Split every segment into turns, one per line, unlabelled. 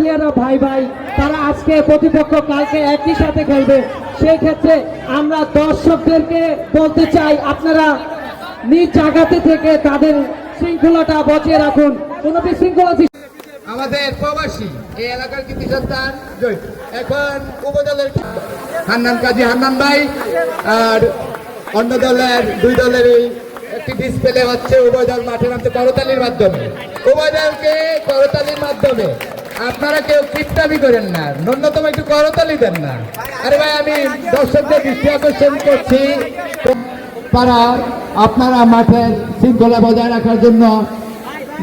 প্লেয়াররা ভাই ভাই, তারা আজকে প্রতিপক্ষ কালকে একই সাথে খেলবে। সেই ক্ষেত্রে আমরা দর্শকদেরকে বলতে চাই, আপনারা নিজ জায়গাতে থেকে তাদের শৃঙ্খলাটা বজায় রাখুন। কোনো বিশৃঙ্খলা
আমাদের প্রবাসী এই এলাকার কৃতি সন্তান এখন উপদলের হান্নান কাজী হান্নান ভাই আর অন্য দলের, দুই দলের একটি ডিসপ্লে হচ্ছে উভয় দল মাঠে করতালির মাধ্যমে। উভয় দলকে করতালির মাধ্যমে আপনারা কেউ কিপটামি করেন না। ন্যূনতম একটু করতালি দেন না। আরে ভাই, আমি দর্শকদের দৃষ্টি আকর্ষণ করছি। পাড়ার আপনারা মাঠের শৃঙ্খলা বজায় রাখার জন্য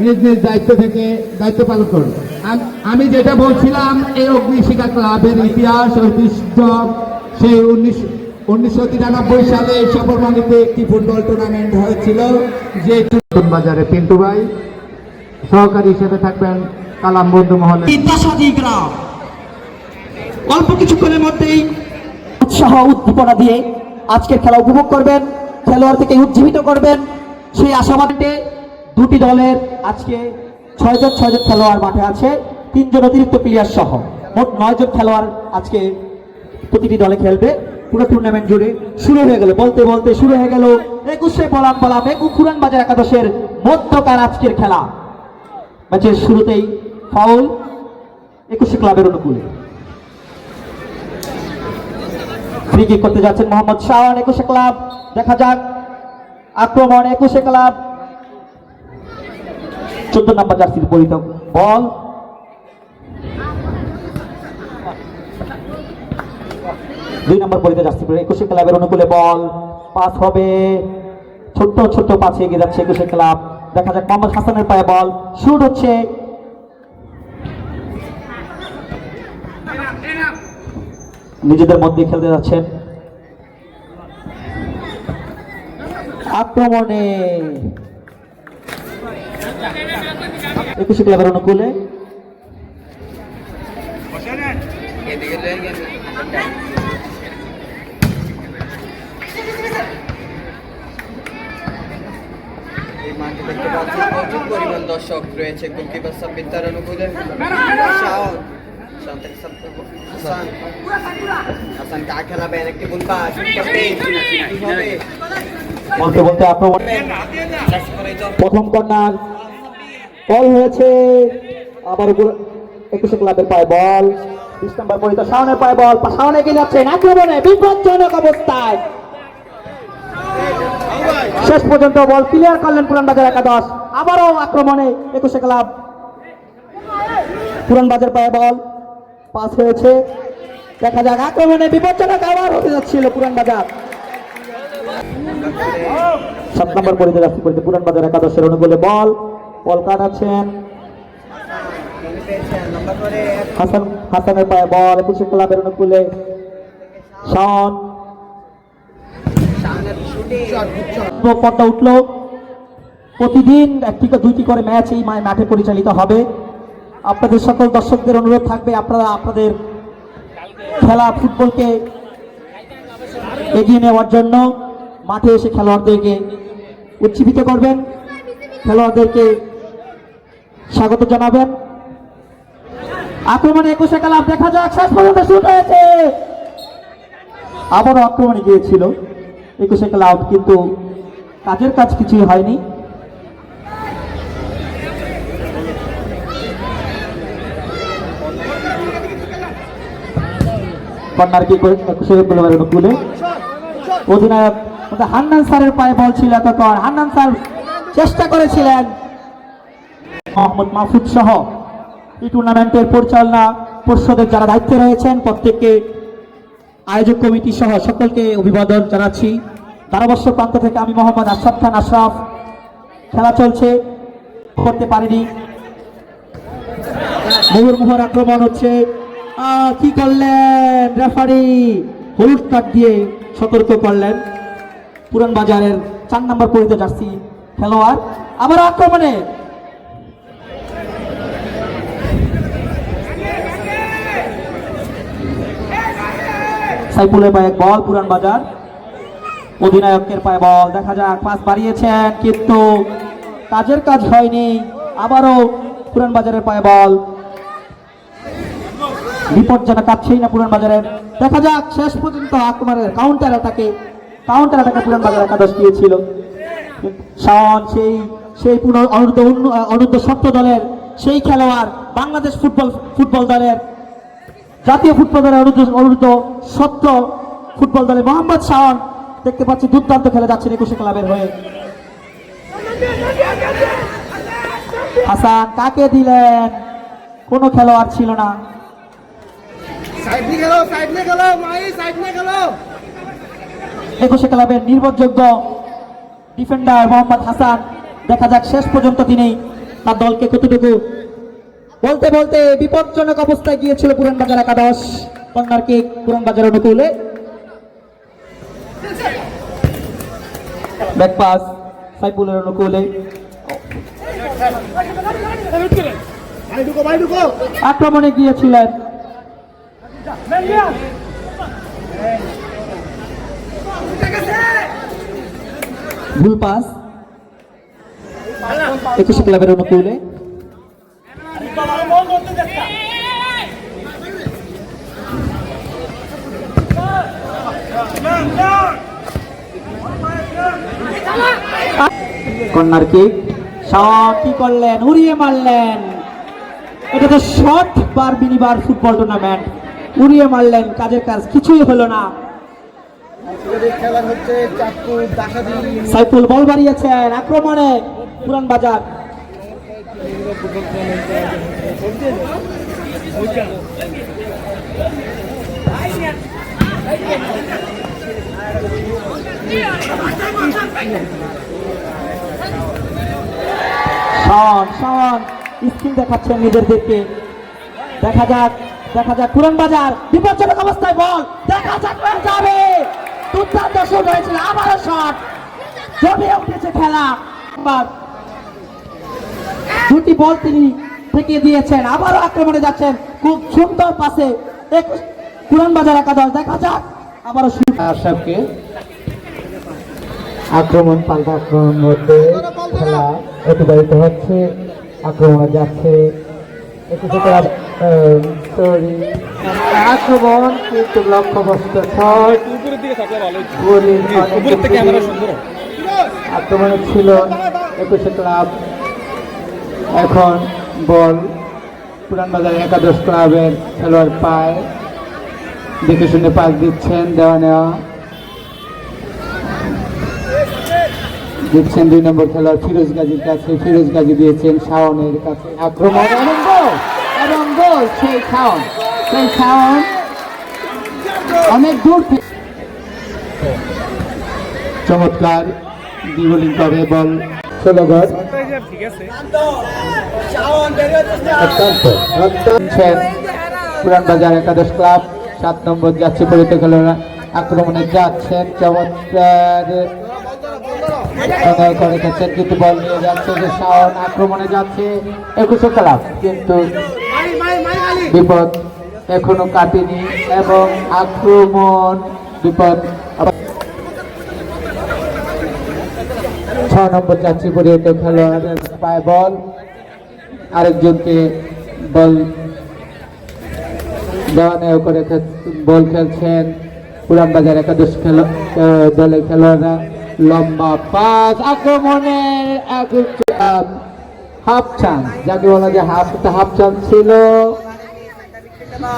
নিজ নিজ দায়িত্ব থেকে দায়িত্ব পালন করুন। আমি যেটা বলছিলাম, এই অগ্নিশিখা ক্লাবের ইতিহাস ঐতিহ্য সেই উনিশ উনিশশো তিরানব্বই সালে সফরমানিতে একটি ফুটবল টুর্নামেন্ট হয়েছিল, যে বাজারে পিন্টু ভাই, সহকারী হিসেবে থাকবেন কালাম বন্ধু মহলে।
বিদ্যাসাদী গ্রাম। অল্প কিছুক্ষণের মধ্যেই উৎসাহ, উদ্দীপনা দিয়ে আজকের খেলা উপভোগ করবেন, খেলোয়াড় থেকে উজ্জীবিত করবেন। সেই আশাবাদে দুটি দলের আজকে ছয়জন ছয়জন খেলোয়াড় মাঠে আছে, তিনজন অতিরিক্ত প্লেয়ার সহ। মোট নয়জন খেলোয়াড় আজকে প্রতিটি দলে খেলবে। পুরো টুর্নামেন্ট জুড়ে শুরু হয়ে গেল, বলতে বলতে শুরু হয়ে গেল একুশে বলাম বলাম, একুশ খুরান বাজার একাদশের মধ্যকার আজকের খেলা। ম্যাচের শুরুতেই ফাউল একুশে ক্লাবের অনুকূলে। ফ্রি করতে যাচ্ছেন মোহাম্মদ শাওন একুশে ক্লাব। দেখা যাক, আক্রমণ, একুশে ক্লাব। চোদ্দ নম্বর জার্সির পরিত বল। দুই নম্বর পরিত জার্সি পরে একুশে ক্লাবের অনুকূলে বল। পাস হবে। ছোট্ট ছোট্ট পাশে এগিয়ে যাচ্ছে একুশে ক্লাব। দেখা যাক, মোহাম্মদ হাসানের পায়ে বল। শুট হচ্ছে নিজেদের মধ্যে খেলতে যাচ্ছেন। আক্রমণে একুশে ক্লাবের অনুকূলে।
দর্শক রয়েছে। গোলকিপার সাব্বির তার অনুকূলে।
বলতে বলতে আক্রমণ প্রথম কর্নার বল হয়েছে আবার একুশে ক্লাবের পায়ে বল। বিশ নম্বর পরিত শাওনের পায়ে বল। শাওনে এগিয়ে যাচ্ছেন আক্রমণে বিপজ্জনক অবস্থায়। শেষ পর্যন্ত বল ক্লিয়ার করলেন পুরানবাজার একাদশ। আবারও আক্রমণে একুশে ক্লাব। পুরানবাজার পায়ে বল। পাস হয়েছে। দেখা যাক, আক্রমণে বিপজ্জনক আবার হতে যাচ্ছিল পুরানবাজার সাত নম্বর পরিতে যাচ্ছে পরিতে পুরানবাজার একাদশের অনুকূলে বল। বল কাটাচ্ছেন। হাসান, হাসানের পায়ে বল, একুশে ক্লাবের অনুকূলে।
সামনের
পর্দা উঠল। প্রতিদিন একটি দুইটি করে ম্যাচ এই মাঠে পরিচালিত হবে। আপনাদের সকল দর্শকদের অনুরোধ থাকবে, আপনারা আপনাদের খেলা ফুটবলকে এগিয়ে নেওয়ার জন্য মাঠে এসে খেলোয়াড়দেরকে উজ্জীবিত করবেন। খেলোয়াড়দেরকে স্বাগত জানাবেন। আক্রমণে একুশে ক্লাব দেখা যাক, শেষ পর্যন্ত শুট হয়েছে। আবারও আক্রমণে গিয়েছিল একুশে ক্লাব কিন্তু কাজের কাজ কিছুই হয়নি। কর্নার কি করে একুশে ক্লাবের অনুকূলে অধিনায়ক হান্নান স্যারের পায়ে বল ছিল এতক্ষণ। হান্নান স্যার চেষ্টা করেছিলেন। মোহাম্মদ মাহফুজ সহ এই টুর্নামেন্টের পরিচালনা পর্ষদের যারা দায়িত্বে রয়েছেন, প্রত্যেককে আয়োজক কমিটি সহ সকলকে অভিবাদন জানাচ্ছি। ধারাবর্ষ প্রান্ত থেকে আমি মোহাম্মদ আশরাফ খান আশরাফ। খেলা চলছে। করতে পারিনি। মুহুর্মুহর আক্রমণ হচ্ছে। কি করলেন রেফারি হলুদ কার্ড দিয়ে সতর্ক করলেন। পুরান বাজারের চার নম্বর পরিত জার্সি খেলোয়াড়। আবার আক্রমণে। সাইফুলের পায়ে বল, পুরান বাজার। অধিনায়কের পায়ে বল, দেখা যাক, পাস বাড়িয়েছেন, কিন্তু কাজের কাজ হয়নি। আবারও পুরান বাজারের পায়ে বল। বিপজ্জনক কাটছেই না পুরান বাজারের। দেখা যাক, শেষ পর্যন্ত আক্রমণের কাউন্টার অ্যাটাকে কাউন্টার অ্যাটাকে পুরান বাজার একাদশ গিয়েছিল। শাওন সেই সেই পুনঃ অনূর্ধ্ব অনূর্ধ্ব সত্য দলের সেই খেলোয়াড় বাংলাদেশ ফুটবল ফুটবল দলের জাতীয় ফুটবল দলের অনূর্ধ্ব অনূর্ধ্ব সত্য ফুটবল দলের মোহাম্মদ শাওন দেখতে পাচ্ছি দুর্দান্ত খেলে যাচ্ছেন একুশে ক্লাবের হয়ে। হাসান কাকে দিলেন? কোনো খেলোয়াড় ছিল না
সাইড নিয়ে গেল সাইড নিয়ে গেল মাই সাইড নিয়ে গেল
একুশে ক্লাবের নির্ভরযোগ্য ডিফেন্ডার মোহাম্মদ হাসান দেখা যাক শেষ পর্যন্ত তিনি তার দলকে কতটুকু বলতে বলতে বিপজ্জনক অবস্থায় গিয়েছিল পুরানবাজার একাদশ কর্নার কিক পুরানবাজার অনুকূলে। ব্যাক পাস সাইফুলের অনুকূলে। আক্রমণে গিয়েছিলেন ভুল পাস। একুশে ক্লাবের অনুকূলে। কর্নার শাওন কি করলেন, উড়িয়ে মারলেন। এটা তো short bar minibar football tournament উড়িয়ে মারলেন কাজের কাজ কিছুই হলো না। সাইফুল বল বাড়িয়েছেন আক্রমণে পুরান বাজার। শন শন স্কিল দেখাচ্ছেন নিজেদেরকে দেখা যাক। দেখা যাক পুরান বাজার, বিপজ্জনক অবস্থায় বল, দেখা যাক যাবে। দুর্দান্ত শুট হয়েছিল, আবারও শট জমে উঠেছে খেলা। দুটি বল তিনি ঠেকিয়ে দিয়েছেন, আবারও আক্রমণে যাচ্ছেন। খুব সুন্দর পাশে পুরান বাজার একাদশ, দেখা যাক, আবারও শুট
আশরাফকে আক্রমণ, পাল্টা আক্রমণ মধ্যে খেলা অতিবাহিত হচ্ছে। আক্রমণে যাচ্ছে ক্লাব সরি আক্রমণ কিন্তু লক্ষ্যবস্ত শট। আক্রমণে ছিল একুশে ক্লাব। এখন বল পুরানবাজার একাদশ ক্লাবের খেলোয়াড় পায়। দেখে শুনে পাস দিচ্ছেন দেওয়া নেওয়া দিচ্ছেন দুই নম্বর খেলোয়াড় ফিরোজ গাজীর কাছে। ফিরোজ গাজী দিয়েছেন শাওনের কাছে। আক্রমণ। গোল সেই শাওন সেই শাওন অনেক দূর থেকে চমৎকার ডিবোলিং করে বল। ষোলো পুরান বাজার একাদশ ক্লাব সাত নম্বর যাচ্ছে পরিত খেলোয়াড় আক্রমণে যাচ্ছেন। চমৎকার করে গেছেন কিন্তু বল নিয়ে যাচ্ছে যে শাওন। আক্রমণে যাচ্ছে একুশে ক্লাব কিন্তু বিপদ এখনও কাটেনি এবং আক্রমণ বিপদ। ছ নম্বর যাচ্ছে পরিহিত খেলোয়াড়ের পায় বল, আরেকজনকে বল দেওয়া নেওয়া করে বল খেলছেন পুরান বাজার একাদশ খেলো দলের খেলোয়াড়রা। লম্বা পাস আক্রমণে হাফ চান্স। যাকে বলা যায় হাফ হাফ চান্স ছিল।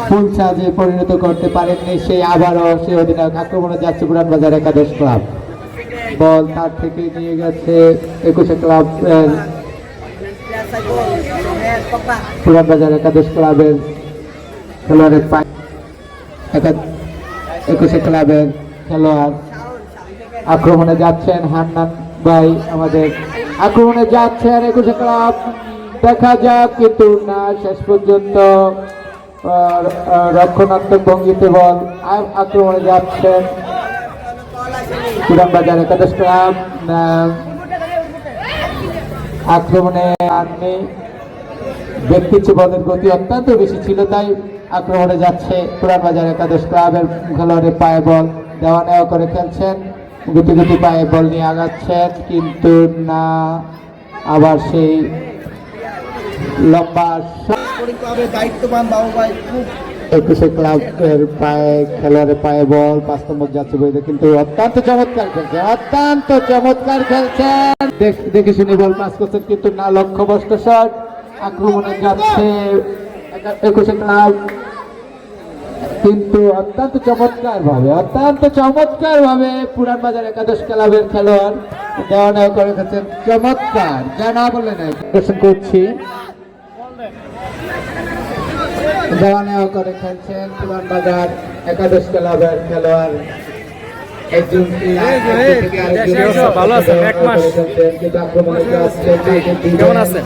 ফুল চার্জে পরিণত করতে পারেননি সেই আবারও সেই অধিনায়ক। আক্রমণে যাচ্ছে পুরান বাজার একাদশ ক্লাব। বল তার থেকে নিয়ে গেছে একুশে ক্লাব পুরান বাজার একাদশ ক্লাবের খেলোয়াড়ের একুশে ক্লাবের খেলোয়াড়। আক্রমণে যাচ্ছেন হান্নান ভাই, আমাদের আক্রমণে যাচ্ছেন একুশে ক্লাব। দেখা যাক, কিন্তু না, শেষ পর্যন্ত। রক্ষণাত্মক ভঙ্গিতে বল। আক্রমণে যাচ্ছেন পুরান বাজার একাদশ ক্লাব আক্রমণে আননি ব্যক্তিচ্ছে বলের গতি অত্যন্ত বেশি ছিল, তাই আক্রমণে যাচ্ছে পুরান বাজার একাদশ ক্লাবের খেলোয়াড়ের পায়ে বল। দেওয়া নেওয়া করে খেলছেন। গুটি গুটি পায়ে বল নিয়ে আগাচ্ছেন, কিন্তু না, আবার সেই লম্বা
দায়িত্ববান
একুশে ক্লাবের পায়ে, খেলোয়াড়ের পায়ে বল, পাঁচ নম্বর যাচ্ছে বইতে কিন্তু অত্যন্ত চমৎকার খেলছে অত্যন্ত চমৎকার খেলছেন। দেখ- শুনে বল পাস করছেন, কিন্তু না, লক্ষ্যভ্রষ্ট শট আক্রমণে যাচ্ছে একুশে ক্লাব। কিন্তু অত্যন্ত চমৎকার ভাবে অত্যন্ত চমৎকার ভাবে পুরান বাজার একাদশ ক্লাবের খেলোয়াড় দেওয়া নেওয়া করে গেছেন চমৎকার যা না বলে নাই করছি দেওয়া নেওয়া করে খেলছেন পুরান বাজার একাদশ ক্লাবের খেলোয়াড় একজন
ভালো আছেন, এক মাস। কেমন আছেন?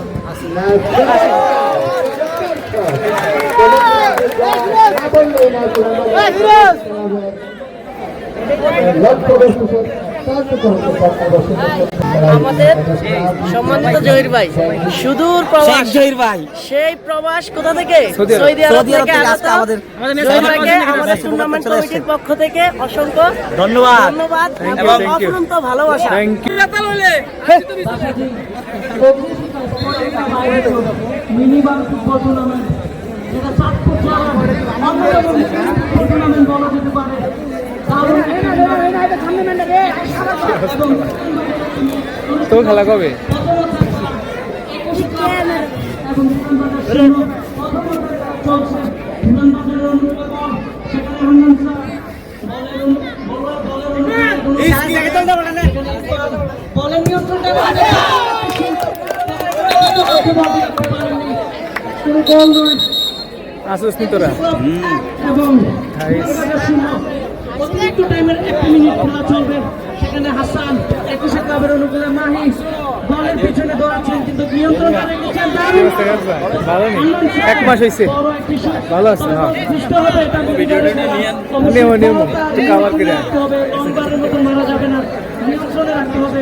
আমাদের সম্মানিত জহির ভাই সুদূর প্রবাস। জহির ভাই। সেই প্রবাস কোথা থেকে? Saudi Arab. থেকে আগত আমাদের টুর্নামেন্ট কমিটির পক্ষ থেকে অসংখ্য ধন্যবাদ। ধন্যবাদ এবং অফুরন্ত ভালোবাসা।
মিনিবাম ফুটবল টুর্নামেন্ট যেটা চাঁদপুর জেলার অন্যতম টুর্নামেন্ট বলা যেতে পারে। দারুণ একটা টুর্নামেন্ট। এবং
তো খেলা কবে? আসিস নি তোরা
এবং অতিরিক্ত টাইমের এক মিনিট খেলা চলবে। সেখানে হাসান একুশে ক্লাবের অনুকূলে মাহি বলের পিছনে দৌড়াচ্ছেন কিন্তু নিয়ন্ত্রণ রেখেছেন
ভালো নেই এক মাস হয়েছে
বড় একটি শট।
ভালো আছে হ্যাঁ নেমো।
ক্ষমতা
একটু cover করে।
রাখতে হবে, লম্বারের মতো মারা যাবে না নিয়ন্ত্রণে রাখতে হবে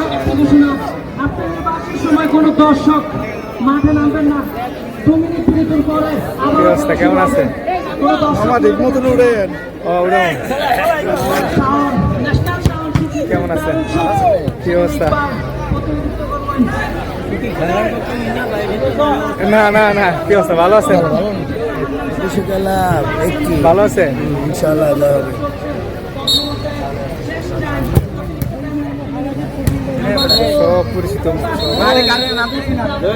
ঘোষণা। আপনার বাসের সময় কোনো দর্শক মাঠে নামবেন না। দু মিনিট বিরতির পরে আবার
কি অবস্থা, কেমন উড়েন।
সিস্টেম
কেমন আছেন? কি অবস্থা? না না না কি অবস্থা? ভালো আছেন? ভালো আছে সব পরিচিত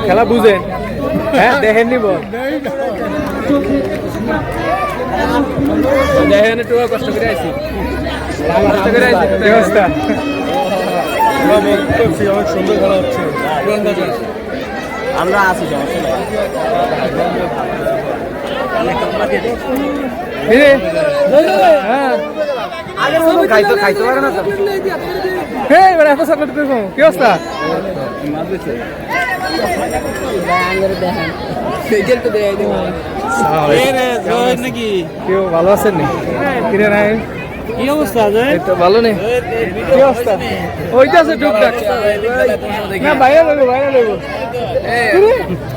খেলা বুঝেন। হ্যাঁ দেখেন নিব। দেখেন একটু কষ্ট করে আইছি। কষ্ট করে অবস্থা অনেক সুন্দর খেলা হচ্ছে
আমরা আছি
দিদি হ্যাঁ।
খাইতে খাইতে পারে না তো
হে এবার এত সামনে দেখো কি অবস্থা? ভালো আছেন কিরে নাই?
কি অবস্থা
এই তো ভালো নেই। কি অবস্থা? ওইটা আছে টুকটাক। না বাইরে লইব লইব।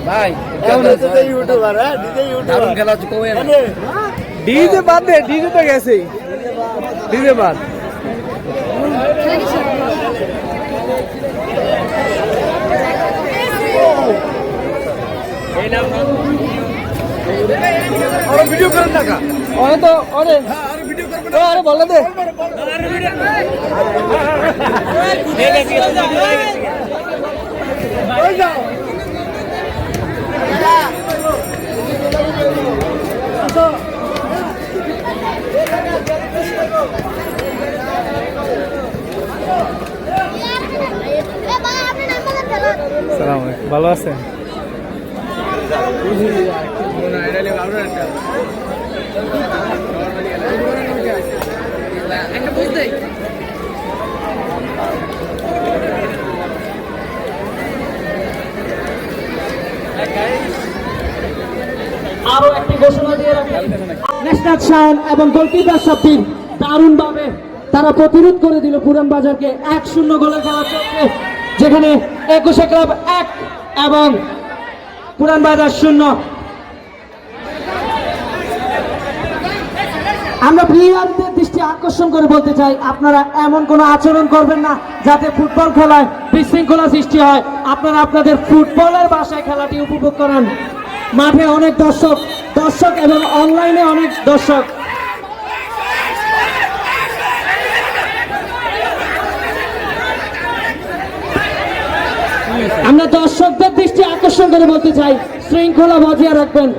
ভাই
কেমন আছে?
ইউটিউবার হ্যাঁ ডিজে ইউটিউবার খেলা হচ্ছে কমে
ডিজে বাদ দে ডিজে তো গেছেই। ডিজে বাদ।
ভিডিও করেন টাকা
অনে তো অনে আরে বলে দে। ভালো আছেন?
আরও একটি ঘোষণা দিয়ে রাখি। নেশনাল শাওন এবং গোলকিপার সাব্বির দারুণভাবে তারা প্রতিরোধ করে দিল পুরান বাজারকে এক শূন্য গোলের খেলা চলছে যেখানে একুশে ক্লাব এক এবং পুরান বাজার শূন্য। আমরা প্লেয়ারদের দৃষ্টি আকর্ষণ করে বলতে চাই, আপনারা এমন কোনো আচরণ করবেন না যাতে ফুটবল খেলায় বিশৃঙ্খলা সৃষ্টি হয়। আপনারা আপনাদের ফুটবলের বাসায় খেলাটি উপভোগ করেন। মাঠে অনেক দর্শক দর্শক এবং অনলাইনে অনেক দর্শক। আমরা দর্শকদের দৃষ্টি আকর্ষণ করে বলতে চাই, শৃঙ্খলা বজায় রাখবেন।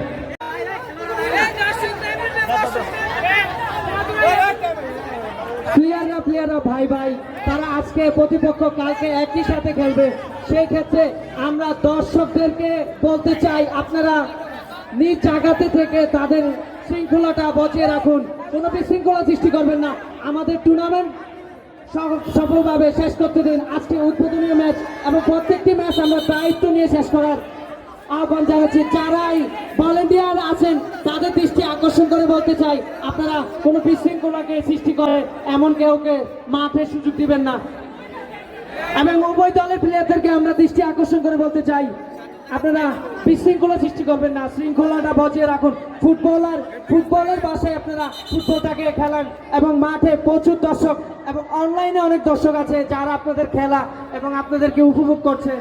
প্লেয়াররা প্লেয়াররা ভাই ভাই, তারা আজকে প্রতিপক্ষ কালকে একই সাথে খেলবে। সেই ক্ষেত্রে আমরা দর্শকদেরকে বলতে চাই, আপনারা নিজ জায়গাতে থেকে তাদের শৃঙ্খলাটা বজায় রাখুন। কোনো বিশৃঙ্খলা সৃষ্টি করবেন না। আমাদের টুর্নামেন্ট সফলভাবে শেষ করতে দিন। আজকে উদ্বোধনীয় ম্যাচ এবং প্রত্যেকটি ম্যাচ আমরা দায়িত্ব নিয়ে শেষ করার আহ্বান জানাচ্ছি। যারাই ভলেন্টিয়ার আছেন, তাদের দৃষ্টি আকর্ষণ করে বলতে চাই, আপনারা কোনো বিশৃঙ্খলাকে সৃষ্টি করে এমন কেউকে মাঠে সুযোগ দিবেন না। এবং উভয় দলের প্লেয়ারদেরকে আমরা দৃষ্টি আকর্ষণ করে বলতে চাই আপনারা বিশৃঙ্খলা সৃষ্টি করবেন না, শৃঙ্খলাটা বজিয়ে রাখুন। ফুটবলার, ফুটবলের বাসায় আপনারা ফুটবলটাকে খেলান এবং মাঠে প্রচুর দর্শক এবং অনলাইনে অনেক দর্শক আছে যারা আপনাদের খেলা এবং আপনাদেরকে উপভোগ করছে।